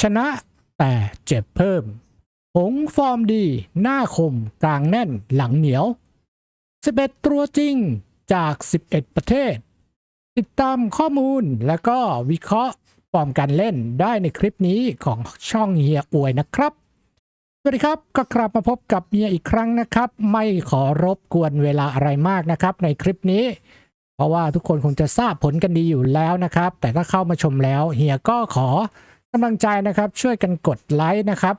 ชนะแต่เจ็บเพิ่ม หงฟอร์มดี หน้าคม กลางแน่นหลังเหนียว 11 ตัวจริงจาก 11 ประเทศ ติดตามข้อมูลแล้วก็วิเคราะห์ฟอร์มการเล่นได้ในคลิปนี้ของช่องเฮียอวยนะครับ สวัสดีครับก็กลับมาพบกับเฮียอีกครั้งนะครับ ไม่ขอรบกวนเวลาอะไรมากนะครับ ในคลิปนี้ เพราะว่าทุกคนคงจะทราบผลกันดีอยู่แล้วนะครับ แต่ถ้าเข้ามาชมแล้วเฮียก็ขอ กำลังใจนะครับ ช่วยกันกดไลค์นะครับ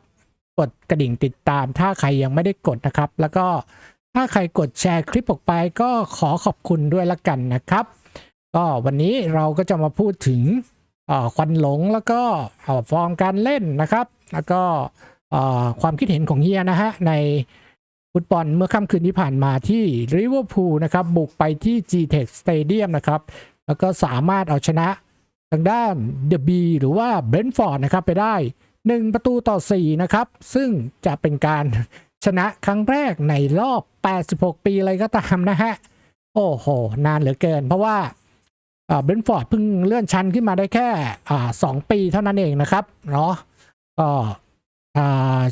กดกระดิ่งติดตาม ถ้าใครยังไม่ได้กดนะครับ แล้วก็ถ้าใครกดแชร์คลิปออกไปก็ขอขอบคุณด้วยละกันนะครับ ก็วันนี้เราก็จะมาพูดถึงอ่อควันหลงแล้วก็อ่อฟอร์มการเล่นนะครับ แล้วก็อ่อความคิดเห็นของเฮียนะฮะในฟุตบอลเมื่อค่ำคืนที่ผ่านมาที่ริเวอร์พูลนะครับ บุกไปที่ G-Tech Stadium นะครับ แล้วก็สามารถเอาชนะ ทางด้านเดอะบีหรือว่าเบรนท์ฟอร์ดนะครับไปได้ 1 ประตูต่อ 4 นะครับ ซึ่งจะเป็นการชนะครั้งแรกในรอบ 86 ปีเลยก็ตามนะฮะ โอ้โห นานเหลือเกิน เพราะว่าเบรนท์ฟอร์ดเพิ่งเลื่อนชั้นขึ้นมาได้แค่สองปีเท่านั้นเองนะครับเนาะก็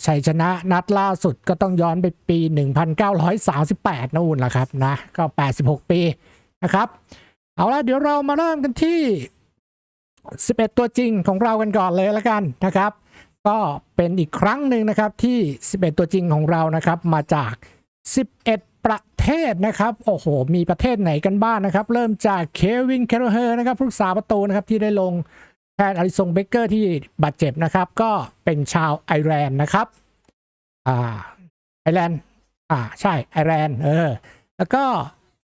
ชัยชนะนัดล่าสุดก็ต้องย้อนไปปี 1938นู่นแหละครับนะ ก็ 86 ปีนะครับ เอาละเดี๋ยวเรามาเริ่มกันที่ 11 ตัวจริงของเรากันก่อนเลยละกันนะครับ ก็เป็นอีกครั้งหนึ่งนะครับที่ 11 ตัวจริงของเรานะครับ มาจาก 11 ประเทศนะครับ โอ้โห มีประเทศไหนกันบ้างนะครับ เริ่มจากเควินเคโรเฮอร์นะครับผู้รักษาประตูนะครับที่ได้ลงแทนอลิซงเบเกอร์ที่บาดเจ็บนะครับ ก็เป็นชาวไอร์แลนด์นะครับอ่าไอร์แลนด์อ่าใช่ไอร์แลนด์เออแล้วก็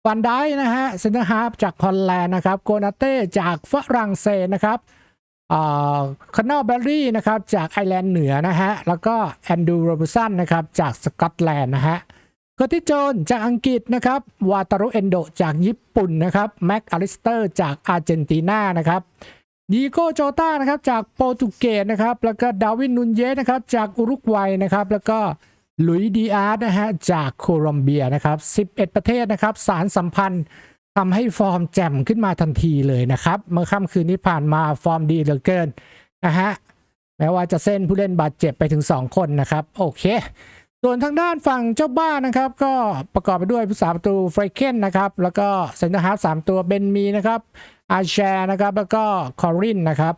วันไดนะฮะเซนเตอร์ฮาร์ฟจากฮอลแลนด์นะครับโกนาเต้จากฝรั่งเศสนะครับคานอลเบอรี่นะครับจากไอร์แลนด์เหนือนะฮะแล้วก็แอนดูโรบสันนะครับจากสกอตแลนด์นะฮะเคอร์ติโจนจากอังกฤษนะครับวาตารุเอนโดจากญี่ปุ่นนะครับแม็กอลิสเตอร์จากอาร์เจนตินานะครับดีโกโจต้านะครับจากโปรตุเกสนะครับแล้วก็ดาวินนุนเยสนะครับจากอุรุกวัยนะครับแล้วก็ ลุยดีอาร์นะฮะจากโคลอมเบียนะครับ 11 ประเทศนะครับ สารสัมพันธ์ทำให้ฟอร์มแจ่มขึ้นมาทันทีเลยนะครับ เมื่อค่ำคืนที่ผ่านมาฟอร์มดีเหลือเกินนะฮะแม้ว่าจะเส้นผู้เล่นบาดเจ็บไปถึง 2 คนนะครับ โอเค ส่วนทางด้านฝั่งเจ้าบ้านนะครับ ก็ประกอบไปด้วยผู้สาประตูเฟรเคนนะครับ แล้วก็เซนเตอร์ฮาร์ฟสามตัวเบนมีนะครับอาแชร์นะครับ แล้วก็คอรินนะครับ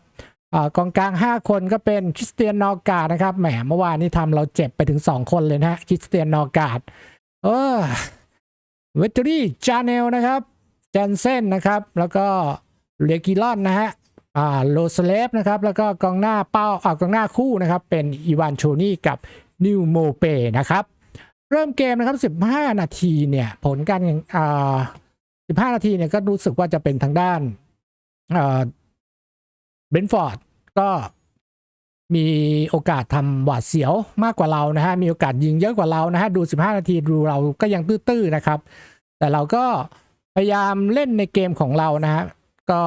อกองกลาง 5 คนก็เป็นคริสเตียนนอร์การ์ดนะครับแหมเมื่อวานนี้ทำเราเจ็บไปถึง 2 คนเลยนะคริสเตียนนอร์การ์ดเออเวตเตอรี่จาเนลนะครับแจนเซนนะครับ แล้วก็เลกิลอนนะฮะอ่าโลสเลฟนะครับ แล้วก็กองหน้าเป้าอ่ากองหน้าคู่นะครับ เป็นอีวานโชนี่กับนิวโมเปนะครับ เริ่มเกมนะครับ 15 นาทีเนี่ย ผลการแข่งอ่า15 นาทีเนี่ยก็รู้สึกว่าจะเป็นทางด้านอ่า เบนฟอร์ดก็มีโอกาสทำหวาดเสียวมากกว่าเรานะฮะ มีโอกาสยิงเยอะกว่าเรานะฮะ ดู 15 นาทีดูเราก็ยังตื้อๆนะครับ แต่เราก็พยายามเล่นในเกมของเรานะฮะ ก็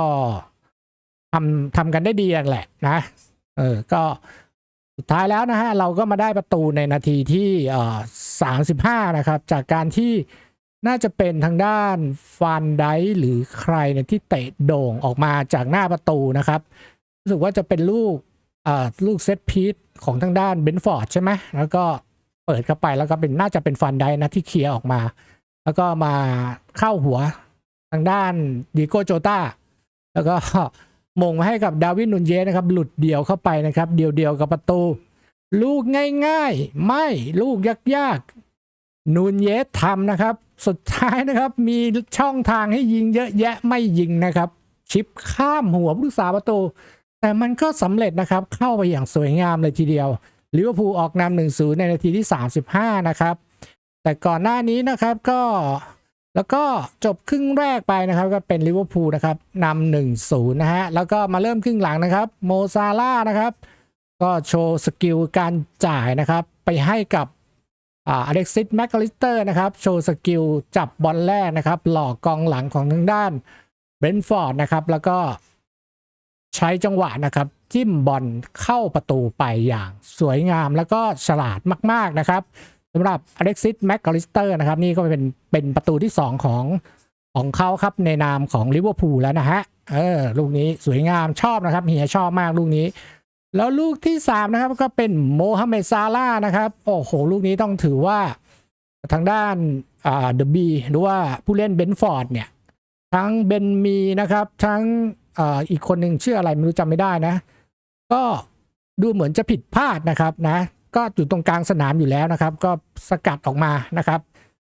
ทำทำกันได้ดีแหละนะ เออ ก็สุดท้ายแล้วนะฮะ เราก็มาได้ประตูในนาทีที่เอ่อสามสิบห้านะครับ จากการที่น่าจะเป็นทางด้านฟันไดหรือใครเนี่ยที่เตะโด่งออกมาจากหน้าประตูนะครับ รู้สึกว่าจะเป็นลูกอ่อลูกเซตพีทของทางด้านเบนฟอร์ดใช่ไหมแล้วก็เปิดเข้าไปแล้วก็เป็นน่าจะเป็นฟันไดนะที่เคลียร์ออกมา แล้วก็มาเข้าหัวทางด้านดีโกโจตาแล้วก็มงมาให้กับดาวินนุนเยสนะครับ หลุดเดี่ยวเข้าไปนะครับ เดียวๆกับประตู ลูกง่ายๆ ไม่ลูกยากๆนูนเยสทำนะครับ สุดท้ายนะครับ มีช่องทางให้ยิงเยอะแยะไม่ยิงนะครับ ชิปข้ามหัวผู้รักษาประตู แต่มันก็สำเร็จนะครับเข้าไปอย่างสวยงามเลยทีเดียวลิเวอร์พูลออกนำหนึ่งศูนย์ในนาทีที่ 35 นะครับ แต่ก่อนหน้านี้นะครับก็แล้วก็จบครึ่งแรกไปนะครับก็เป็นลิเวอร์พูลนะครับนำหนึ่งศูนย์นะฮะแล้วก็มาเริ่มครึ่งหลังนะครับโมซาล่านะครับ ก็โชว์สกิลการจ่ายนะครับ ไปให้กับอเล็กซิสแมคคาลิสเตอร์นะครับ โชว์สกิลจับบอลแรกนะครับ หลอกกองหลังของทางด้านเบรนฟอร์ดนะครับ แล้วก็ ใช้จังหวะนะครับจิ้มบอลเข้าประตูไปอย่างสวยงามแล้วก็ฉลาดมาก ๆ นะครับสำหรับอเล็กซิสแมคคาลิสเตอร์นะครับนี่ก็เป็นเป็นประตูที่ 2 ของของเขาครับในนามของลิเวอร์พูลแล้วนะฮะเออลูกนี้สวยงามชอบนะครับเฮียชอบมากลูกนี้ แล้วลูกที่ 3 นะครับก็เป็นโมฮัมเหม็ดซาลาห์นะครับโอ้โห ลูกนี้ต้องถือว่าทางด้านอ่าเดอะบีหรือว่าผู้เล่นเบนฟอร์ดเนี่ย ทั้งเบนมีนะครับ ทั้ง อีกคนหนึ่งชื่ออะไรไม่รู้จำไม่ได้นะ ก็ดูเหมือนจะผิดพลาดนะครับนะ ก็อยู่ตรงกลางสนามอยู่แล้วนะครับ ก็สกัดออกมานะครับ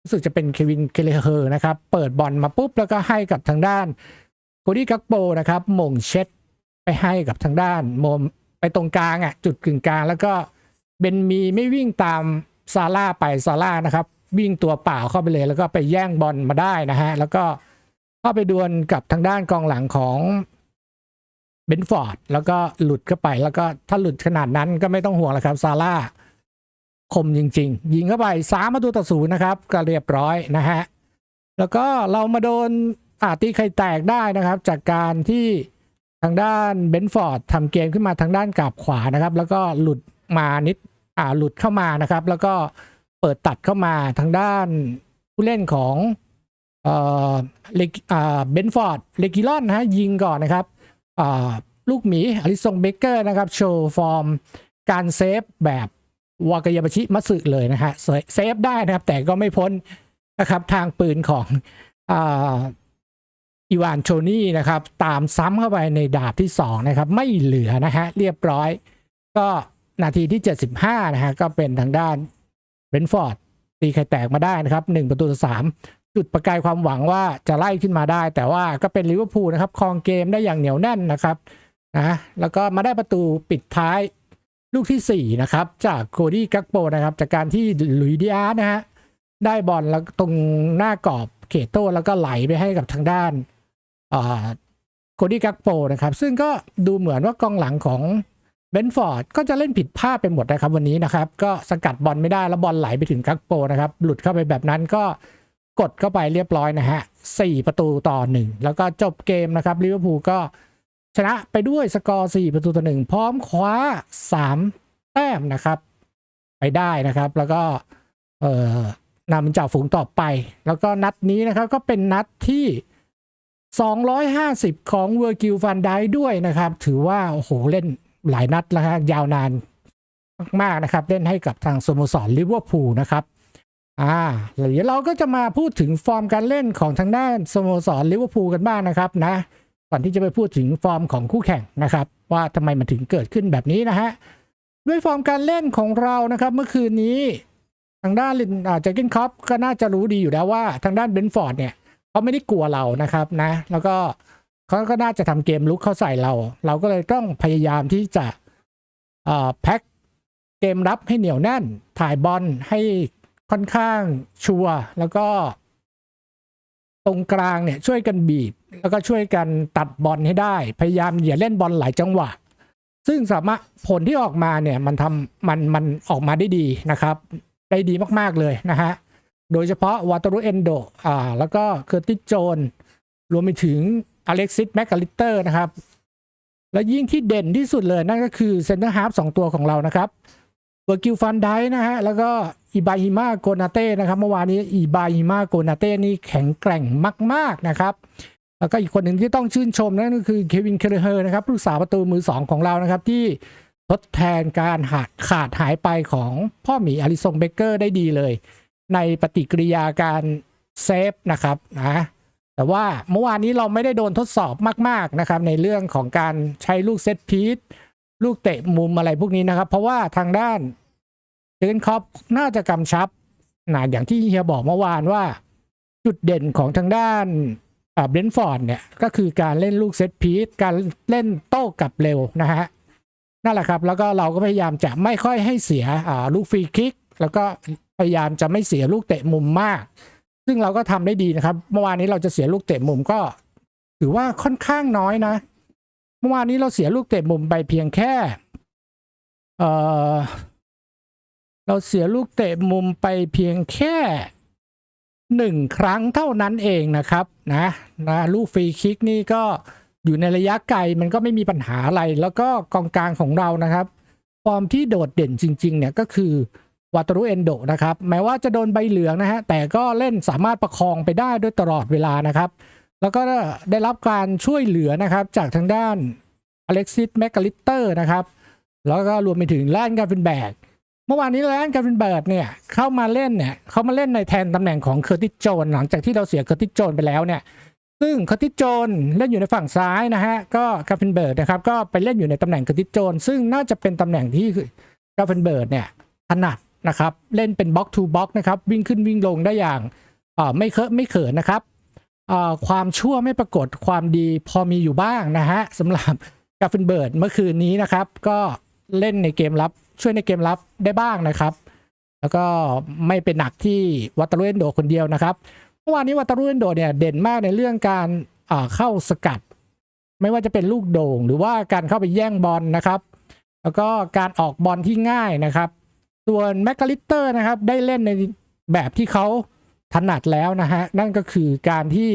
รู้สึกจะเป็นเควินเคเลเฮอร์นะครับ เปิดบอลมาปุ๊บแล้วก็ให้กับทางด้านโคดี้กักโปนะครับมงเช็ดไปให้กับทางด้านโมไปตรงกลางอะจุดกึ่งกลาง แล้วก็เบนมีไม่วิ่งตามซาร่าไปซาร่านะครับวิ่งตัวเปล่าเข้าไปเลย แล้วก็ไปแย่งบอลมาได้นะฮะแล้วก็เข้าไปดวลกับทางด้านกองหลังของ เบนฟอร์ดแล้วก็หลุดเข้าไป แล้วก็ถ้าหลุดขนาดนั้นก็ไม่ต้องห่วงแล้วครับซาร่าคมจริง ๆ ยิงเข้าไปสามประตูต่อศูนย์นะครับ ก็เรียบร้อยนะฮะแล้วก็เรามาโดนอาตีไข่แตกได้นะครับ จากการที่ทางด้านเบนฟอร์ดทำเกมขึ้นมาทางด้านกลับขวานะครับ แล้วก็หลุดมานิดอ่าหลุดเข้ามานะครับ แล้วก็เปิดตัดเข้ามาทางด้านผู้เล่นของเอ่อเลกอ่าเบนฟอร์ดเลกิลอนนะฮะยิงก่อนนะครับ ลูกหมีอลิซงเบเกอร์นะครับ โชว์ฟอร์มการเซฟแบบวากายาบชิมัสึเลยนะฮะเซฟได้นะครับ แต่ก็ไม่พ้นนะครับทางปืนของอ่าอีวานโชนี่นะครับ ตามซ้ำเข้าไปในดาบที่ 2 นะครับ ไม่เหลือนะฮะเรียบร้อย ก็นาทีที่ 75 นะฮะก็เป็นทางด้านเบนฟอร์ดตีไข่แตกมาได้นะครับ 1 ประตูต่อ3 จุดประกายความหวังว่าจะไล่ขึ้นมาได้ แต่ว่าก็เป็นลิเวอร์พูลนะครับครองเกมได้อย่างเหนียวแน่นนะครับนะแล้วก็มาได้ประตูปิดท้ายลูกทีสี่4 นะครับ จากโคดี้กักโปนะครับ จากการที่ลุยดิอาร์นะฮะได้บอลแล้วตรงหน้ากรอบเขตโต้แล้วก็ไหลไปให้กับทางด้านโคดี้กักโปนะครับ ซึ่งก็ดูเหมือนว่ากองหลังของเบนฟอร์ดก็จะเล่นผิดพลาดไปหมดนะครับวันนี้นะครับ ก็สกัดบอลไม่ได้แล้วบอลไหลไปถึงกักโปนะครับ หลุดเข้าไปแบบนั้นก็ กดเข้าไปเรียบร้อยนะฮะสี่ประตูต่อหนึ่งแล้วก็จบเกมนะครับลิเวอร์พูลก็ชนะไปด้วยสกอร์สี่ประตูต่อหนึ่งพร้อมคว้าสามแต้มนะครับ ไปได้นะครับ แล้วก็เอ่อนำจ่าฝูงต่อไป แล้วก็นัดนี้นะครับก็เป็นนัดที่ 250 ของเวอร์กิลฟันไดด้วยนะครับ ถือว่าโอ้โหเล่นหลายนัดแล้วฮะยาวนานมากๆนะครับ เล่นให้กับทางสโมสรลิเวอร์พูลนะครับ อ่าเดี๋ยวเราก็จะมาพูดถึงฟอร์มการเล่นของทางด้านสโมสรลิเวอร์พูลกันบ้างนะครับนะก่อนที่จะไปพูดถึงฟอร์มของคู่แข่งนะครับ ว่าทำไมมันถึงเกิดขึ้นแบบนี้นะฮะด้วยฟอร์มการเล่นของเรานะครับ เมื่อคืนนี้ทางด้านลินอาจ็คกินคอปก็น่าจะรู้ดีอยู่แล้วว่าทางด้านเบนฟอร์ดเนี่ยเขาไม่ได้กลัวเรานะครับนะ แล้วก็เขาก็น่าจะทำเกมลุกเข้าใส่เรา เราก็เลยต้องพยายามที่จะอ่อแพ็คเกมรับให้เหนียวแน่น ถ่ายบอลให้ ค่อนข้างชัวร์แล้วก็ ตรงกลางเนี่ยช่วยกันบีบ แล้วก็ช่วยกันตัดบอลให้ได้ พยายามอย่าเล่นบอลหลายจังหวะ ซึ่งสามารถผลที่ออกมาเนี่ยมันทำมันมันออกมาได้ดีนะครับ ได้ดีมากๆเลยนะฮะโดยเฉพาะวาตารุเอนโดอ่าแล้วก็เคอร์ติสโจนรวมไปถึงอเล็กซิสแมคคาลิเตอร์นะครับ และยิ่งที่เด่นที่สุดเลยนั่นก็คือเซนเตอร์ฮาร์ฟสองตัวของเรานะครับเบอร์กิลฟันไดนะฮะแล้วก็ อิบาฮิมาโกนาเต้นะครับเมื่อวานนี้อิบาฮิมาโกนาเต้นี่แข็งแกร่งมาก ๆนะครับ แล้วก็อีกคนหนึ่งที่ต้องชื่นชมนั่นก็คือเควินเคเลเฮอร์นะครับผู้สาวประตูมือสองของเรานะครับที่ทดแทนการขาดขาดหายไปของพ่อหมีอาริซงเบเกอร์ได้ดีเลย ในปฏิกิริยาการเซฟนะครับนะแต่ว่าเมื่อวานนี้เราไม่ได้โดนทดสอบมากๆนะครับในเรื่องของการใช้ลูกเซตพีทลูกเตะมุมอะไรพวกนี้นะครับ เพราะว่าทางด้าน เจนคอปน่าจะกำชับนะอย่างที่เฮียบอกเมื่อวานว่า จุดเด่นของทางด้านเบรนฟอร์ดเนี่ย ก็คือการเล่นลูกเซตพีทการเล่นโต้กลับเร็วนะฮะนั่นแหละครับ แล้วก็เราก็พยายามจะไม่ค่อยให้เสียลูกฟรีคิก แล้วก็พยายามจะไม่เสียลูกเตะมุมมาก ซึ่งเราก็ทำได้ดีนะครับ เมื่อวานนี้เราจะเสียลูกเตะมุมก็ ถือว่าค่อนข้างน้อยนะ เมื่อวานนี้เราเสียลูกเตะมุมไปเพียงแค่ เออ เราเสียลูกเตะมุมไปเพียงแค่หนึ่งครั้งเท่านั้นเองนะครับนะนะลูกฟรีคิกนี่ก็อยู่ในระยะไกลมันก็ไม่มีปัญหาอะไร แล้วก็กองกลางของเรานะครับฟอร์มที่โดดเด่นจริง ๆ เนี่ยก็คือวาตรุเอนโดนะครับ แม้ว่าจะโดนใบเหลืองนะฮะ แต่ก็เล่นสามารถประคองไปได้ด้วยตลอดเวลานะครับ แล้วก็ได้รับการช่วยเหลือนะครับ จากทางด้านอเล็กซิสแมคคาลิเตอร์นะครับ แล้วก็รวมไปถึงแลนกาฟินแบก เมื่อวานนี้แลนกาฟินเบิร์ดเนี่ยเข้ามาเล่นเนี่ยเขามาเล่นในแทนตำแหน่งของเคอร์ติสโจนหลังจากที่เราเสียเคอร์ติสโจนไปแล้วเนี่ยซึ่งเคอร์ติสโจนเล่นอยู่ในฝั่งซ้ายนะฮะก็กาฟินเบิร์ดนะครับก็ไปเล่นอยู่ในตำแหน่งเคอร์ติสโจนซึ่งน่าจะเป็นตำแหน่งที่กาฟินเบิร์ดเนี่ยถนัดนะครับเล่นเป็นบล็อกทูบล็อกนะครับวิ่งขึ้นวิ่งลงได้อย่างไม่เคอะไม่เขินนะครับความชั่วไม่ปรากฏความดีพอมีอยู่บ้างนะฮะสำหรับกาฟินเบิร์ดเมื่อคืนนี้นะครับ ก็เล่นในเกมรับ ช่วยในเกมรับได้บ้างนะครับ แล้วก็ไม่เป็นหนักที่วัตารุเอนโดคนเดียวนะครับเมื่อวานนี้วัตารุเอนโดเนี่ยเด่นมากในเรื่องการเข้าสกัด ไม่ว่าจะเป็นลูกโด่ง หรือว่าการเข้าไปแย่งบอลนะครับ แล้วก็การออกบอลที่ง่ายนะครับ ส่วนแมคคาลิสเตอร์นะครับได้เล่นในแบบที่เขาถนัดแล้วนะฮะนั่นก็คือการที่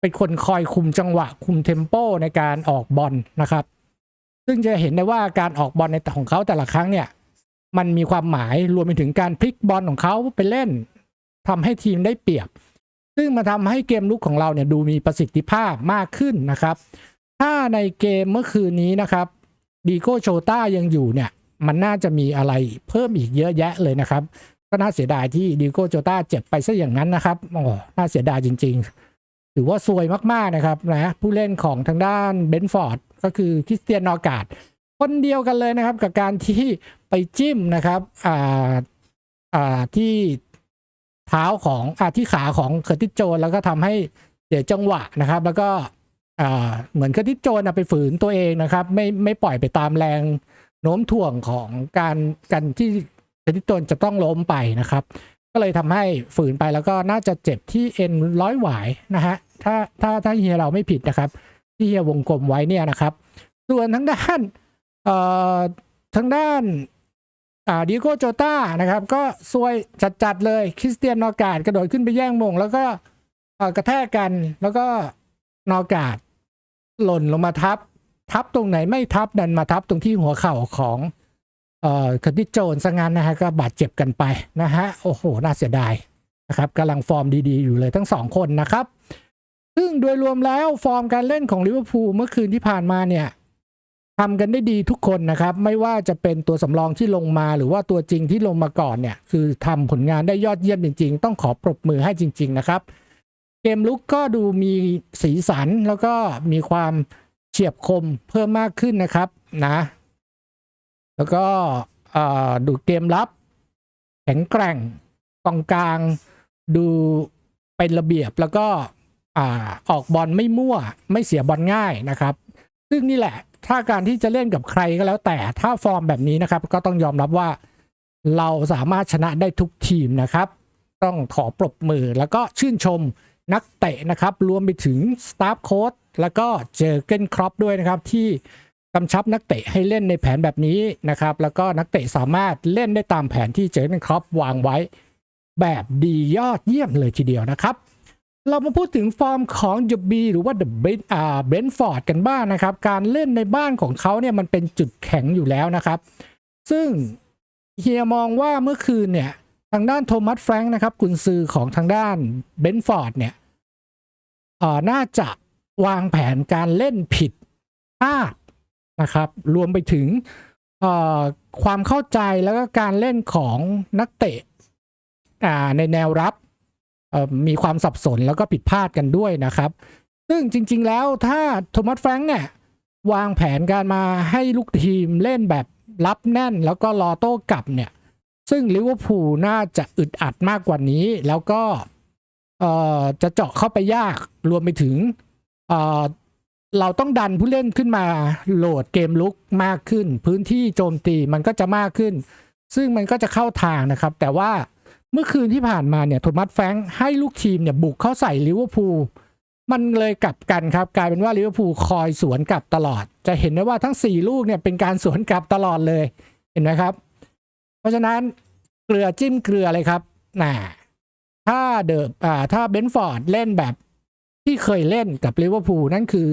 เป็นคนคอยคุมจังหวะคุมเทมโปในการออกบอลนะครับ ซึ่งจะเห็นได้ว่าการออกบอลในของเขาแต่ละครั้งเนี่ย มันมีความหมายรวมไปถึงการพลิกบอลของเขาไปเล่นทำให้ทีมได้เปรียบ ซึ่งมาทำให้เกมลุกของเราเนี่ยดูมีประสิทธิภาพมากขึ้นนะครับ ถ้าในเกมเมื่อคืนนี้นะครับดีโก้โชต้ายังอยู่เนี่ยมันน่าจะมีอะไรเพิ่มอีกเยอะแยะเลยนะครับ ก็น่าเสียดายที่ดีโก้โจต้าเจ็บไปซะอย่างนั้นนะครับโอ้น่าเสียดายจริง ๆ ถือว่าซวยมากๆนะครับนะผู้เล่นของทางด้านเบนฟอร์ดก็คือคริสเตียนนอการ์ด คนเดียวกันเลยนะครับ กับการที่ไปจิ้มนะครับอ่าอ่าที่เท้าของอ่าที่ขาของเคอร์ติสโจนแล้วก็ทำให้เสียจังหวะนะครับ แล้วก็อ่าเหมือนเคอร์ติสโจนไปฝืนตัวเองนะครับ ไม่ไม่ปล่อยไปตามแรงโน้มถ่วงของการการที่เคอร์ติสโจนจะต้องล้มไปนะครับ ก็เลยทำให้ฝืนไปแล้วก็น่าจะเจ็บที่เอ็นร้อยหวายนะฮะถ้าถ้าถ้าเฮียเราไม่ผิดนะครับ ที่เฮียวงกลมไว้เนี่ยนะครับ ส่วนทางด้าน ทางด้านาดิโก้โจต้านะครับ ก็ซวยจัดๆเลยคริสเตียนนอการ์ดกระโดดขึ้นไปแย่งมง แล้วก็กระแทกกันแล้วก็นอการ์ดหล่นลงมาทับ ทับตรงไหนไม่ทับดันมาทับตรงที่หัวเข่าของเอ่อคดิโจนซะงั้นนะฮะก็บาดเจ็บกันไปนะฮะโอ้โห น่าเสียดายนะครับกำลังฟอร์มดีๆ อยู่เลยทั้งสองคนนะครับ ซึ่งโดยรวมแล้วฟอร์มการเล่นของลิเวอร์พูลเมื่อคืนที่ผ่านมาเนี่ย ทำกันได้ดีทุกคนนะครับ ไม่ว่าจะเป็นตัวสำรองที่ลงมาหรือว่าตัวจริงที่ลงมาก่อนเนี่ย คือทำผลงานได้ยอดเยี่ยมจริง ๆ ต้องขอปรบมือให้จริง ๆ นะครับ เกมลุกก็ดูมีสีสันแล้วก็มีความเฉียบคมเพิ่มมากขึ้นนะครับนะ แล้วก็ดูเกมรับ แข็งแกร่งกองกลาง ดูเป็นระเบียบแล้วก็อออกบอลไม่มั่ว ไม่เสียบอลง่ายนะครับ ซึ่งนี่แหละ ถ้าการที่จะเล่นกับใครก็แล้วแต่ถ้าฟอร์มแบบนี้นะครับ ก็ต้องยอมรับว่าเราสามารถชนะได้ทุกทีมนะครับ ต้องขอปรบมือแล้วก็ชื่นชมนักเตะนะครับ รวมไปถึงสตาฟโค้ชแล้วก็เจอเกนครอปด้วยนะครับ ที่กำชับนักเตะให้เล่นในแผนแบบนี้นะครับ แล้วก็นักเตะสามารถเล่นได้ตามแผนที่เจอเกนครอปวางไว้ แบบดียอดเยี่ยมเลยทีเดียวนะครับ เรามาพูดถึงฟอร์มของจูบีหรือว่าเดอะเบนอ่าเบนฟอร์ดกันบ้างนะครับ การเล่นในบ้านของเขาเนี่ยมันเป็นจุดแข็งอยู่แล้วนะครับ ซึ่งเฮียมองว่าเมื่อคืนเนี่ย ทางด้านโทมัสแฟรงค์นะครับกุนซือของทางด้านเบนฟอร์ดเนี่ยอ่อน่าจะวางแผนการเล่นผิดพลาดนะครับ รวมไปถึงความเข้าใจแล้วก็การเล่นของนักเตะในแนวรับ มีความสับสนแล้วก็ผิดพลาดกันด้วยนะครับ ซึ่งจริง ๆ แล้วถ้าโทมัสแฟรงค์เนี่ยวางแผนการมาให้ลูกทีมเล่นแบบรับแน่นแล้วก็รอโต้กลับเนี่ย ซึ่งลิเวอร์พูลน่าจะอึดอัดมากกว่านี้ แล้วก็จะเจาะเข้าไปยากรวมไปถึงเเราต้องดันผู้เล่นขึ้นมาโหลดเกมลุกมากขึ้น พื้นที่โจมตีมันก็จะมากขึ้น ซึ่งมันก็จะเข้าทางนะครับ แต่ว่า เมื่อคืนที่ผ่านมาเนี่ยโทมัสแฟงให้ลูกทีมเนี่ยบุกเข้าใส่ลิเวอร์พูลมันเลยกลับกันครับ กลายเป็นว่าลิเวอร์พูลคอยสวนกลับตลอด จะเห็นได้ว่าทั้ง 4 ลูกเนี่ยเป็นการสวนกลับตลอดเลยเห็นไหมครับ เพราะฉะนั้นเกลือจิ้มเกลือเลยครับน่ะถ้าเดออ่าถ้าเบนฟอร์ดเล่นแบบที่เคยเล่นกับลิเวอร์พูลนั่นคือ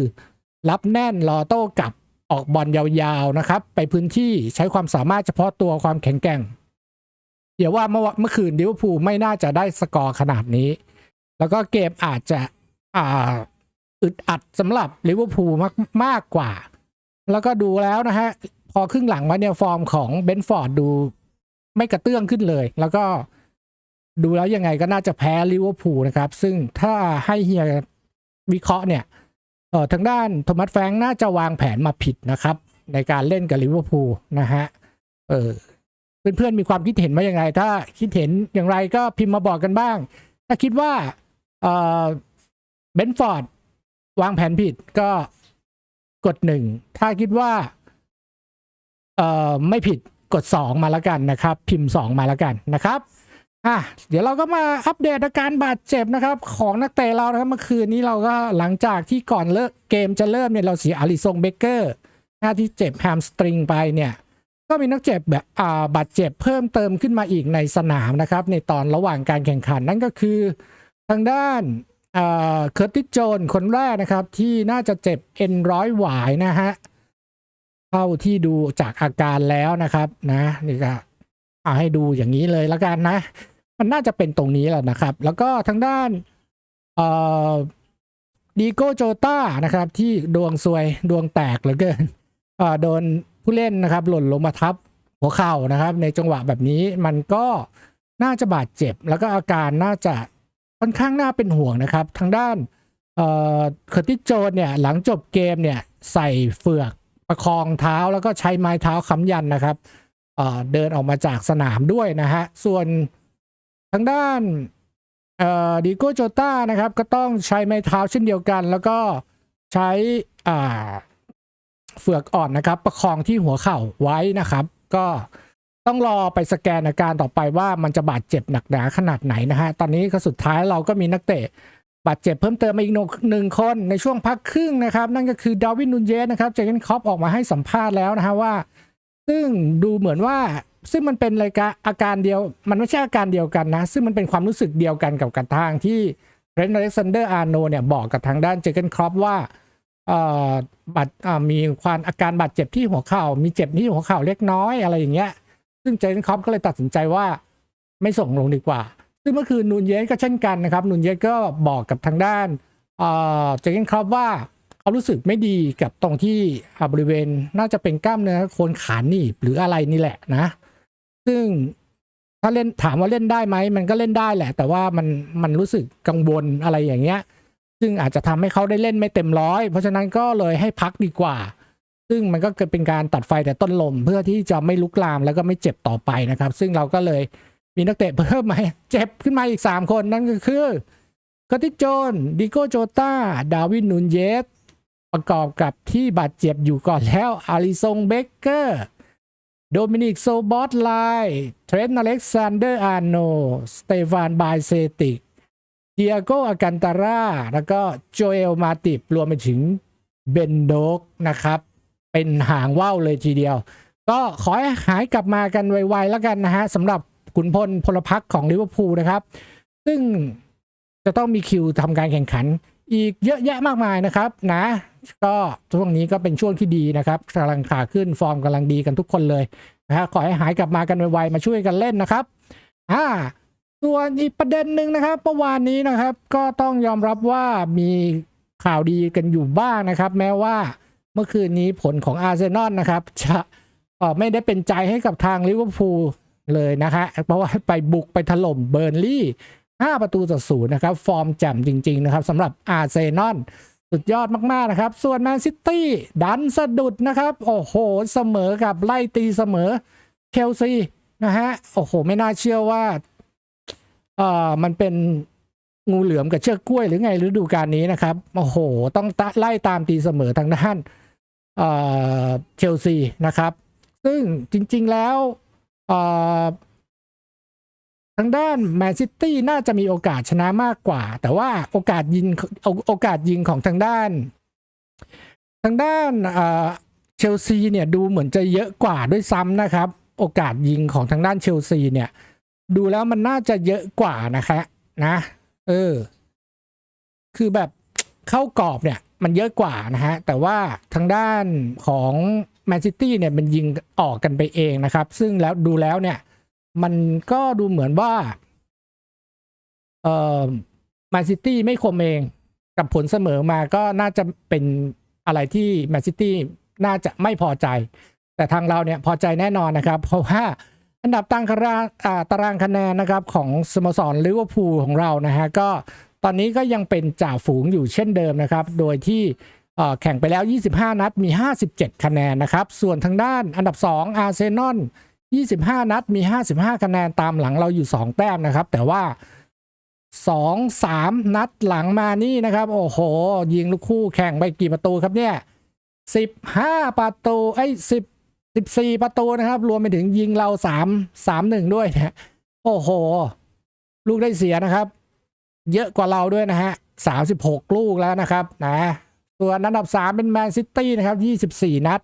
รับแน่นรอโต้กลับออกบอลยาวๆนะครับ ไปพื้นที่ใช้ความสามารถเฉพาะตัวความแข็งแกร่ง เดี๋ยวว่าเมื่อวะเมื่อคืนลิเวอร์พูลไม่น่าจะได้สกอร์ขนาดนี้ แล้วก็เกมอาจจะอ่าอึดอัดสำหรับลิเวอร์พูลมากมากกว่า แล้วก็ดูแล้วนะฮะ พอครึ่งหลังมาเนี่ยฟอร์มของเบนฟอร์ดดูไม่กระเตื้องขึ้นเลย แล้วก็ดูแล้วยังไงก็น่าจะแพ้ลิเวอร์พูลนะครับ ซึ่งถ้าให้เฮียวิเคราะห์เนี่ยเออทางด้านโทมัสแฟงน่าจะวางแผนมาผิดนะครับ ในการเล่นกับลิเวอร์พูลนะฮะเออ เพื่อนๆมีความคิดเห็นว่ายังไงถ้าคิดเห็นอย่างไรก็พิมพ์มาบอกกันบ้าง ถ้าคิดว่าเบนฟอร์ดวางแผนผิดก็กดหนึ่งถ้าคิดว่าไม่ผิดกด 2 มาแล้วกันนะครับ พิมพ์ 2 มาแล้วกันนะครับอะเดี๋ยวเราก็มาอัปเดตอาการบาดเจ็บนะครับ ของนักเตะเรานะครับเมื่อคืนนี้เราก็หลังจากที่ก่อนเลิกเกมจะเริ่มเนี่ยเราเสียอาริซงเบเกอร์หน้าที่เจ็บแฮมสตริงไปเนี่ย ก็มีนักเจ็บแบบบาดเจ็บเพิ่มเติมขึ้นมาอีกในสนามนะครับ ในตอนระหว่างการแข่งขันนั่นก็คือ ทางด้านเอ่อเคิร์ติสโจนคนแรกนะครับ ที่น่าจะเจ็บเอ็นร้อยหวายนะฮะเท่าที่ดูจากอาการแล้วนะครับนะนี่ก็เอาให้ดูอย่างนี้เลยล้วกันนะ มันน่าจะเป็นตรงนี้แหละนะครับ แล้วก็ทางด้านดีโก้โจต้านะครับ ที่ดวงซวยดวงแตกเหลือเกินโดน ผู้เล่นนะครับ หล่นลงมาทับหัวเข่านะครับ ในจังหวะแบบนี้มันก็น่าจะบาดเจ็บ แล้วก็อาการน่าจะค่อนข้างน่าเป็นห่วงนะครับ ทางด้านเอ่อคอร์ติโจนเนี่ยหลังจบเกมเนี่ยใส่เฟือกประคองเท้าแล้วก็ใช้ไม้เท้าค้ำยันนะครับเอ่อเดินออกมาจากสนามด้วยนะฮะส่วนทางด้านเอ่อดิโกโจต้านะครับ ก็ต้องใช้ไม้เท้าเช่นเดียวกัน แล้วก็ใช้อ่า เฟือกอ่อนนะครับ ประคองที่หัวเข่าไว้นะครับ ก็ต้องรอไปสแกนอาการต่อไปว่ามันจะบาดเจ็บหนักหนาขนาดไหนนะฮะ ตอนนี้ก็สุดท้ายเราก็มีนักเตะบาดเจ็บเพิ่มเติมมาอีกหนึ่งคนในช่วงพักครึ่งนะครับ นั่นก็คือดาวินนูนเยสนะครับเจเกนคอปออกมาให้สัมภาษณ์แล้วนะฮะว่า ซึ่งดูเหมือนว่าซึ่งมันเป็นรายการอาการเดียว มันไม่ใช่อาการเดียวกันนะ ซึ่งมันเป็นความรู้สึกเดียวกันกับกับทางที่เรนอเล็กซานเดอร์อาร์โนเนี่ยบอกกับทางด้านเจเกนคอปว่า บาดมีความอาการบาดเจ็บที่หัวเข่า มีเจ็บที่หัวเข่าเล็กน้อยอะไรอย่างเงี้ย ซึ่งเจนคอปก็เลยตัดสินใจว่าไม่ส่งลงดีกว่า ซึ่งเมื่อคืนนูนเยสก็เช่นกันนะครับ นูนเยสก็บอกกับทางด้านเจนครอปว่าเขารู้สึกไม่ดีกับตรงที่บริเวณน่าจะเป็นกล้ามเนื้อโคนขาหนีบหรืออะไรนี่แหละนะ ซึ่งถ้าเล่นถามว่าเล่นได้ไหมมันก็เล่นได้แหละ แต่ว่ามันมันรู้สึกกังวลอะไรอย่างเงี้ย ซึ่งอาจจะทำให้เขาได้เล่นไม่เต็มร้อยเพราะฉะนั้นก็เลยให้พักดีกว่า ซึ่งมันก็เกิดเป็นการตัดไฟแต่ต้นลม เพื่อที่จะไม่ลุกลามแล้วก็ไม่เจ็บต่อไปนะครับ ซึ่งเราก็เลยมีนักเตะเพิ่มมาเจ็บขึ้นมาอีก 3 คนนั่นก็คือคอติโจนดิโกโจตาดาวินนูนเยสประกอบกับที่บาดเจ็บอยู่ก่อนแล้วอาริซงเบเกอร์โดมินิกโซบอสไลเทรนอเล็กซานเดอร์อาร์โนสเตฟานบายเซติก เดียโกอากันตาร่าแล้วก็โจเอลมาติบรวมไปถึงเบนโดกนะครับ เป็นหางว่าวเลยทีเดียว ก็ขอให้หายกลับมากันไวๆแล้วกันนะฮะสำหรับขุนพลพลพรรคของลิเวอร์พูลนะครับ ซึ่งจะต้องมีคิวทำการแข่งขันอีกเยอะแยะมากมายนะครับนะ ก็ช่วงนี้ก็เป็นช่วงที่ดีนะครับกำลังขาขึ้นฟอร์มกำลังดีกันทุกคนเลยนะฮะขอให้หายกลับมากันไวๆมาช่วยกันเล่นนะครับอ่า ส่วนอีกประเด็นหนึ่งนะครับเมื่อวานนี้นะครับ ก็ต้องยอมรับว่ามีข่าวดีกันอยู่บ้างนะครับ แม้ว่าเมื่อคืนนี้ผลของอาร์เซนอลนะครับ จะไม่ได้เป็นใจให้กับทางลิเวอร์พูลเลยนะฮะเพราะว่าไปบุกไปถล่มเบอร์นลี่ 5 ประตูต่อศูนย์นะครับ ฟอร์มแจ่มจริง ๆ นะครับสำหรับอาร์เซนอลสุดยอดมาก ๆ นะครับ ส่วนแมนซิตี้ดันสะดุดนะครับ โอ้โห เสมอกับไล่ตีเสมอเชลซีนะฮะโอ้โห ไม่น่าเชื่อว่า เอ่อมันเป็นงูเหลือมกับเชือกกล้วยหรือไงฤดูกาลนี้นะครับโอ้โห ต้องไล่ตามตีเสมอทางด้านเอ่อเชลซีนะครับ ซึ่งจริง ๆแล้วเอ่อทางด้านแมนซิตี้น่าจะมีโอกาสชนะมากกว่า แต่ว่าโอกาสยิงโอโอกาสยิงของทางด้าน ทางด้านเชลซีเนี่ยดูเหมือนจะเยอะกว่าด้วยซ้ำนะครับ โอกาสยิงของทางด้านเชลซีเนี่ย ดูแล้วมันน่าจะเยอะกว่านะคะนะ เออ คือแบบเข้ากรอบเนี่ย มันเยอะกว่านะฮะ แต่ว่าทางด้านของแมนซิตี้เนี่ยมันยิงออกกันไปเองนะครับ ซึ่งแล้วดูแล้วเนี่ย มันก็ดูเหมือนว่า เอ่อแมนซิตี้ไม่คมเองกับผลเสมอมาก็น่าจะเป็นอะไรที่แมนซิตี้น่าจะไม่พอใจ แต่ทางเราเนี่ยพอใจแน่นอนนะครับ เพราะว่า อันดับตังคาราอ่าตารางคะแนนนะครับของสโมสรลิเวอร์พูลของเรานะฮะก็ตอนนี้ก็ยังเป็นจ่าฝูงอยู่เช่นเดิมนะครับ โดยที่แข่งไปแล้ว 25 นัดมี 57 คะแนนนะครับ ส่วนทางด้านอันดับ 2 อาร์เซนอล 25 นัดมี 55 คะแนนตามหลังเราอยู่ 2 แต้มนะครับ แต่ว่า 2 3 นัดหลังมานี่นะครับ โอ้โห ยิงลูกคู่แข่งไปกี่ประตูครับเนี่ย 15 ประตูไอ้10 14 ประตูนะครับ รวมไปถึงยิงเรา3 3 1 ด้วยเนี่ยโอ้โห ลูกได้เสียนะครับ เยอะกว่าเราด้วยนะฮะ 36 ลูกแล้วนะครับนะส่วนอันดับ 3 เป็นแมนซิตี้นะครับ 24 นัด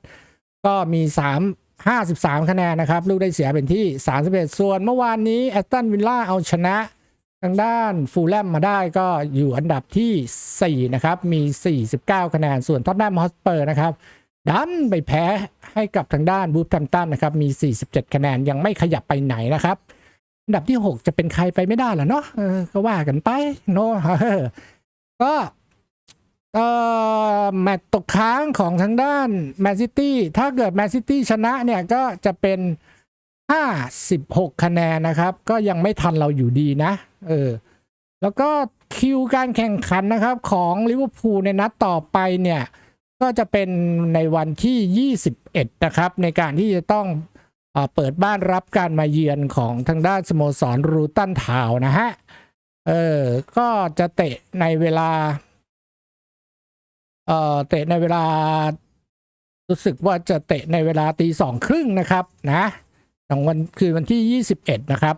ก็มี 3 53 คะแนนนะครับ ลูกได้เสียเป็นที่ 31 ส่วนเมื่อวานนี้แอตตันวิลล่าเอาชนะทางด้านฟูลแลมมาได้ก็อยู่อันดับที่ 4 นะครับ มี 49 คะแนน ส่วนท็อตแนมฮอสเปอร์นะครับ ดันไปแพ้ให้กับทางด้านบูฟแฮมตันนะครับมี 47 คะแนนยังไม่ขยับไปไหนนะครับอันดับที่ 6 จะเป็นใครไปไม่ได้ล่ะเนาะออก็ว่ากันไปโนเออก็เอ่อแมตช์ตกค้างของทางด้านแมนซิตี้ถ้าเกิดแมนซิตี้ชนะเนี่ยก็จะเป็น 56 คะแนนนะครับ ก็ยังไม่ทันเราอยู่ดีนะ เออ แล้วก็คิวการแข่งขันนะครับ ของลิเวอร์พูลในนัดต่อไปเนี่ย ก็จะเป็นในวันที่ 21 นะครับ ในการที่จะต้องเปิดบ้านรับการมาเยือนของทางด้านสโมสรรูตันทาวน์นะฮะ เออ ก็จะเตะในเวลา เอ่อ เตะในเวลา รู้สึกว่าจะเตะในเวลาตีสองครึ่งนะครับ นะของวันคือวันที่ 21 นะครับ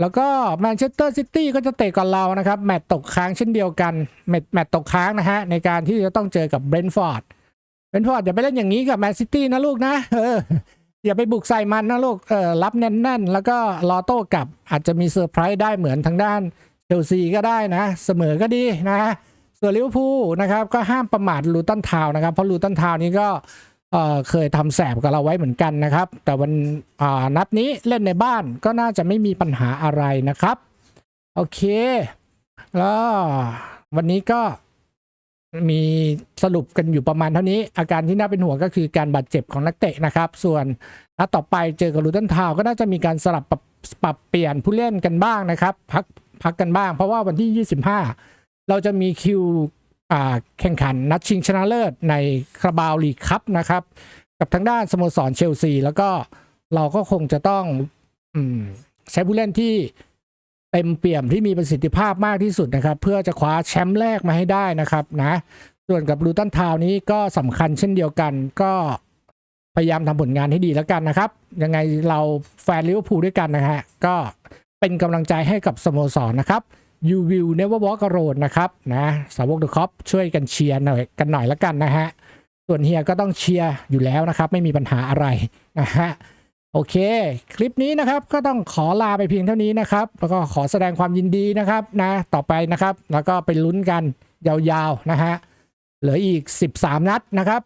แล้วก็แมนเชสเตอร์ซิตี้ก็จะเตะก่อนเรานะครับ แมตต์ตกค้างเช่นเดียวกัน แมตช์แมตช์ตกค้างนะฮะ ในการที่จะต้องเจอกับเบรนท์ฟอร์ดเบรนท์ฟอร์ดอย่าไปเล่นอย่างนี้กับแมนซิตี้นะลูกนะเอออย่าไปบุกใส่มันนะลูกเออรับแน่นๆ แล้วก็รอโต้กลับอาจจะมีเซอร์ไพรส์ได้เหมือนทางด้านเชลซีก็ได้นะ เสมอก็ดีนะส่วนลิเวอร์พูลนะครับก็ห้ามประมาทลูตันทาวนะครับเพราะลูตันทาวนี้ก็ เคยทำแสบกับเราไว้เหมือนกันนะครับ แต่วันนัดนี้เล่นในบ้านก็น่าจะไม่มีปัญหาอะไรนะครับ โอเค แล้ววันนี้ก็มีสรุปกันอยู่ประมาณเท่านี้ อาการที่น่าเป็นห่วงก็คือการบาดเจ็บของนักเตะนะครับ ส่วนนัดต่อไปเจอกับลูตันทาวก็น่าจะมีการสลับปรับปรับเปลี่ยนผู้เล่นกันบ้างนะครับ พักพักกันบ้าง เพราะว่าวันที่ 25 เราจะมีคิว แข่งขันนัดชิงชนะเลิศในคาราบาวลีคัพนะครับ กับทางด้านสโมสรเชลซี แล้วก็เราก็คงจะต้องอใช้ผู้เล่นที่เต็มเปี่ยมที่มีประสิทธิภาพมากที่สุดนะครับ เพื่อจะคว้าแชมป์แรกมาให้ได้นะครับนะส่วนกับลูตันทาวน์นี้ก็สำคัญเช่นเดียวกัน ก็พยายามทำผลงานให้ดีแล้วกันนะครับ ยังไงเราแฟนลิเวอร์พูลด้วยกันนะฮะก็เป็นกำลังใจให้กับสโมสรนะครับ You will never walk alone นะครับนะสาวกเดอะคอปช่วยกันเชียร์หน่อยกันหน่อยละกันนะฮะส่วนเฮียก็ต้องเชียร์อยู่แล้วนะครับ ไม่มีปัญหาอะไรนะฮะโอเค คลิปนี้นะครับก็ต้องขอลาไปเพียงเท่านี้นะครับ แล้วก็ขอแสดงความยินดีนะครับนะต่อไปนะครับ แล้วก็ไปลุ้นกันยาวๆนะฮะเหลืออีก 13 นัดนะครับ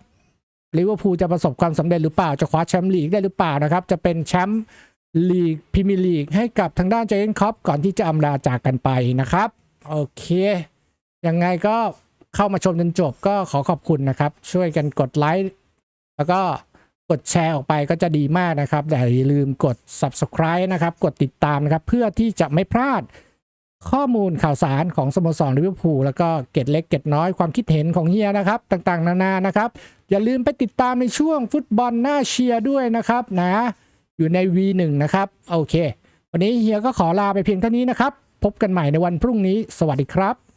ลิเวอร์พูลจะประสบความสำเร็จหรือเปล่าจะคว้าแชมป์ลีกได้หรือเปล่านะครับ จะเป็นแชมป์ ลีกพรีเมีลีกให้กับทางด้านเจนคอปก่อนที่จะอำลาจากกันไปนะครับ โอเค ยังไงก็เข้ามาชมจนจบก็ขอขอบคุณนะครับ ช่วยกันกดไลค์แล้วก็กดแชร์ออกไปก็จะดีมากนะครับ แต่อย่าลืมกด subscribe นะครับ กดติดตามนะครับ เพื่อที่จะไม่พลาดข้อมูลข่าวสารของสโมสรลิเวอร์พูลแล้วก็เกตเล็กเกตน้อยความคิดเห็นของเฮียนะครับ ต่างๆ นานานะครับ อย่าลืมไปติดตามในช่วงฟุตบอลหน้าเชียร์ด้วยนะครับนะ อยู่ใน V1 นะครับ โอเค วันนี้เฮียก็ขอลาไปเพียงเท่านี้นะครับ พบกันใหม่ในวันพรุ่งนี้ สวัสดีครับ